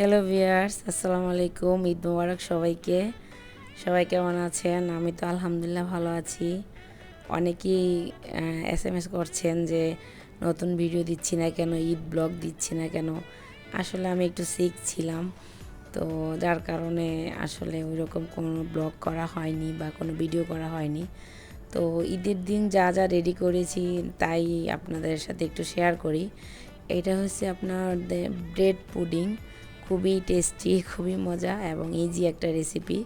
Hello viewers আসসালামু আলাইকুম, ঈদ মুবারক সবাইকে। সবাই কেমন আছেন? আমি তো আলহামদুলিল্লাহ ভালো আছি। অনেকেই এস এম এস করছেন যে, নতুন ভিডিও দিচ্ছি না কেন? ঈদ ব্লগ দিচ্ছি না কেন? আসলে আমি একটু সিক ছিলাম। তো যার কারণে আসলে ওই রকম কোনো ব্লগ করা হয়নি বা কোনো ভিডিও করা হয়নি। তো ঈদের দিন যা যা রেডি করেছি, তাই আপনাদের সাথে একটু শেয়ার করি। এটা হচ্ছে আপনার ব্রেড পুডিং খুবই টেস্টি খুবই মজা এবং ইজি একটা রেসিপি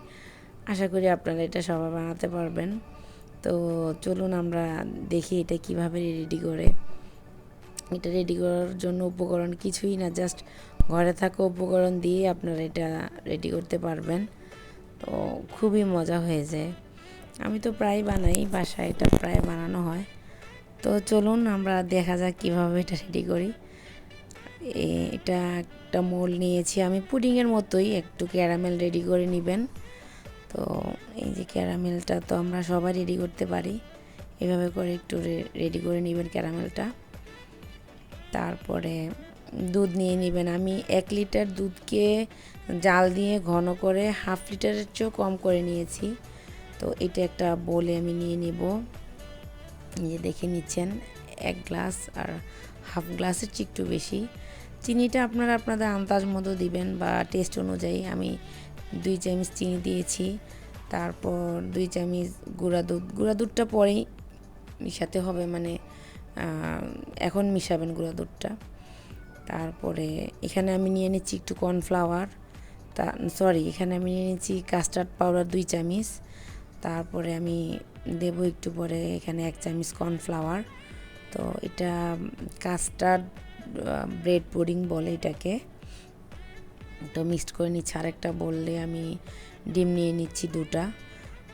আশা করি আপনারা এটা সবাই বানাতে পারবেন। তো চলুন আমরা দেখি এটা কীভাবে রেডি করে। এটা রেডি করার জন্য উপকরণ কিছুই না জাস্ট ঘরে থাকা উপকরণ দিয়ে আপনারা এটা রেডি করতে পারবেন। তো খুবই মজা হয়ে যায় আমি তো প্রায় বানাই, বাসায় এটা প্রায় বানানো হয়। তো চলুন আমরা দেখা যাক কীভাবে এটা রেডি করি। এটা একটা মোল নিয়েছি। আমি পুডিংয়ের মতোই, একটু ক্যারামেল রেডি করে নেবেন। তো এই যে ক্যারামেলটা তো আমরা সবাই রেডি করতে পারি। এভাবে করে একটু রেডি করে নেবেন ক্যারামেলটা। তারপরে দুধ নিয়ে নেবেন। আমি এক লিটার দুধকে জাল দিয়ে ঘন করে হাফ লিটারের চেয়েও কম করে নিয়েছি। তো এটা একটা বলে আমি নিয়ে নিব। যে দেখে নিচ্ছেন, এক গ্লাস আর হাফ গ্লাসের চেয়ে একটু বেশি। চিনিটা আপনারা আপনাদের আন্দাজ মতো দিবেন বা টেস্ট অনুযায়ী। আমি দুই চামচ চিনি দিয়েছি, তারপর দুই চামচ গুঁড়া দুধ। গুঁড়া দুধটা পরেই মিশাতে হবে মানে এখন মিশাবেন গুঁড়া দুধটা। তারপরে এখানে আমি নিয়ে নিচ্ছি একটু কর্নফ্লাওয়ার তা সরি এখানে আমি নিয়ে নিচ্ছি কাস্টার্ড পাউডার দুই চামচ। তারপরে আমি দেব একটু পরে এখানে এক চামচ কর্নফ্লাওয়ার তো এটা কাস্টার্ড ব্রেড পুডিং বলে এটাকে। তো মিক্সড করে নিচ্ছি। আরেকটা বললে আমি ডিম নিয়ে নিচ্ছি দুটা।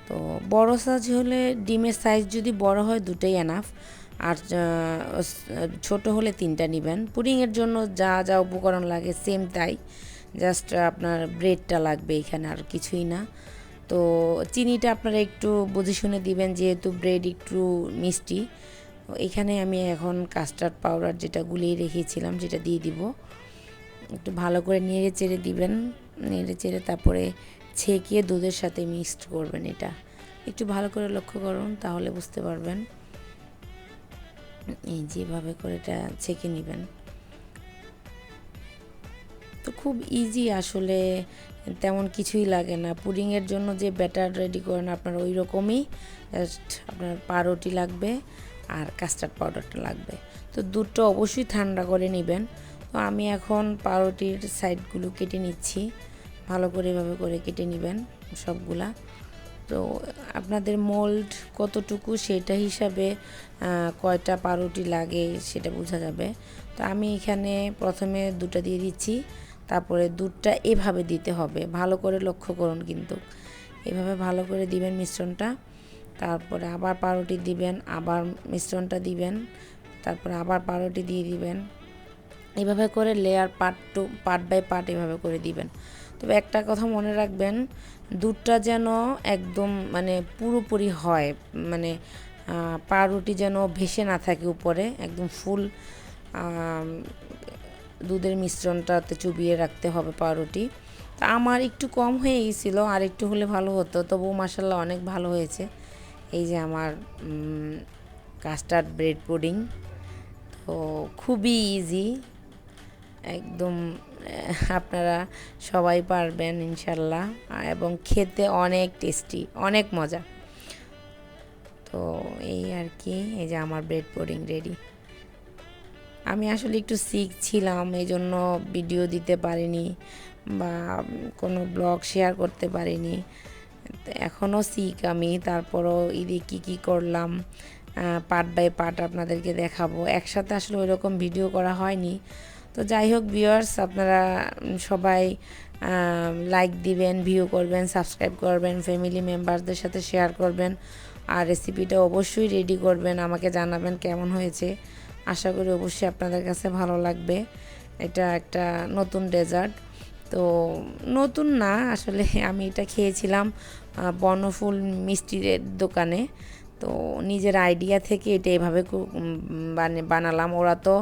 তো বড় সাইজ হলে ডিমের সাইজ যদি বড় হয় দুটোই এনাফ আর ছোট হলে তিনটা নেবেন। পুডিংয়ের জন্য যা যা উপকরণ লাগে সেম তাই। জাস্ট আপনার ব্রেডটা লাগবে এখানে আর কিছুই না। তো চিনিটা আপনারা একটু বুঝে শুনে দিবেন, যেহেতু ব্রেড একটু মিষ্টি। এখানে আমি এখন কাস্টার্ড পাউডার যেটা গুলিয়ে রেখেছিলাম যেটা দিয়ে দিব। একটু ভালো করে নেড়ে চেড়ে দিবেন, নেড়ে চেড়ে তারপরে ছেঁকিয়ে দুধের সাথে মিক্সড করবেন এটা। একটু ভালো করে লক্ষ্য করুন, তাহলে বুঝতে পারবেন। এই যেভাবে করে এটা ছেঁকে নেবেন। তো খুব ইজি আসলে, তেমন কিছুই লাগে না। পুডিংয়ের জন্য যে ব্যাটার রেডি করেন আপনার ওই রকমই জাস্ট আপনার পাউরুটি লাগবে। আর কাস্টার্ড পাউডারটা লাগবে। তো দুধটা অবশ্যই ঠান্ডা করে নেবেন। তো আমি এখন পাউরুটির সাইডগুলো কেটে নিচ্ছি। ভালো করে এভাবে করে কেটে নেবেন সবগুলা। তো আপনাদের মোল্ড কতটুকু সেটা হিসাবে কয়টা পাউরুটি লাগে সেটা বোঝা যাবে। তো আমি এখানে প্রথমে দুটা দিয়ে দিচ্ছি। তারপরে দুধটা এভাবে দিতে হবে। ভালো করে লক্ষ্য করুন কিন্তু। এভাবে ভালো করে দিবেন মিশ্রণটা। তারপরে আবার পাউরুটি দিবেন, আবার মিশ্রণটা দিবেন, তারপরে আবার পাউরুটি দিয়ে দিবেন। এভাবে করে layer part two part by part এভাবে করে দিবেন। তবে একটা কথা মনে রাখবেন, দুধটা যেন একদম মানে পুরোপুরি হয় মানে পাউরুটি যেন ভেসে না থাকে উপরে, একদম ফুল দুধের মিশ্রণটাতে চুবিয়ে রাখতে হবে পাউরুটি। তা আমার একটু কম হয়ে গিয়েছিল আর একটু হলে ভালো হতো তবু মাসাল্লাহ অনেক ভালো হয়েছে। এই যে আমার কাস্টার্ড ব্রেড পুডিং তো খুবই ইজি একদম আপনারা সবাই পারবেন ইনশাল্লাহ, এবং খেতে অনেক টেস্টি অনেক মজা। তো এই আর কি, এই যে আমার ব্রেড পুডিং রেডি আমি আসলে একটু সিক ছিলাম, এই জন্য ভিডিও দিতে পারিনি, বা কোনো ব্লগ শেয়ার করতে পারিনি। এখনও সিক আমি, তারপরও ঈদে কী কী করলাম পার্ট বাই পার্ট আপনাদেরকে দেখাবো। একসাথে আসলে ওই রকম ভিডিও করা হয়নি। তো যাই হোক ভিউয়ার্স আপনারা সবাই লাইক দিবেন ভিউ করবেন সাবস্ক্রাইব করবেন ফ্যামিলি মেম্বারদের সাথে শেয়ার করবেন, আর রেসিপিটা অবশ্যই রেডি করবেন, আমাকে জানাবেন কেমন হয়েছে। আশা করি অবশ্যই আপনাদের কাছে ভালো লাগবে। এটা একটা নতুন ডেজার্ট তো নতুন না, আসলে আমি এটা খেয়েছিলাম বনফুল মিষ্টির দোকানে। তো নিজের আইডিয়া থেকে এটা এভাবে বানালাম। ওরা তো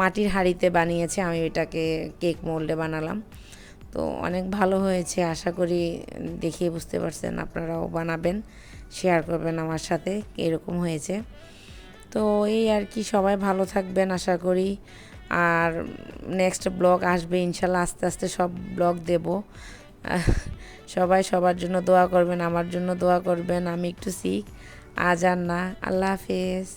মাটির হাঁড়িতে বানিয়েছে, আমি এটাকে কেক মোল্ডে বানালাম। তো অনেক ভালো হয়েছে, আশা করি দেখিয়ে বুঝতে পারছেন, আপনারাও বানাবেন, শেয়ার করবেন আমার সাথে, এরকম হয়েছে। তো এই আর কি, সবাই ভালো থাকবেন, আশা করি। আর নেক্সট ব্লগ আসবে, ইনশাল্লাহ আস্তে আস্তে সব ব্লগ দেব। সবাই সবার জন্য দোয়া করবেন, আমার জন্য দোয়া করবেন, আমি একটু শিখ আজ আর না। আল্লাহ হাফেজ।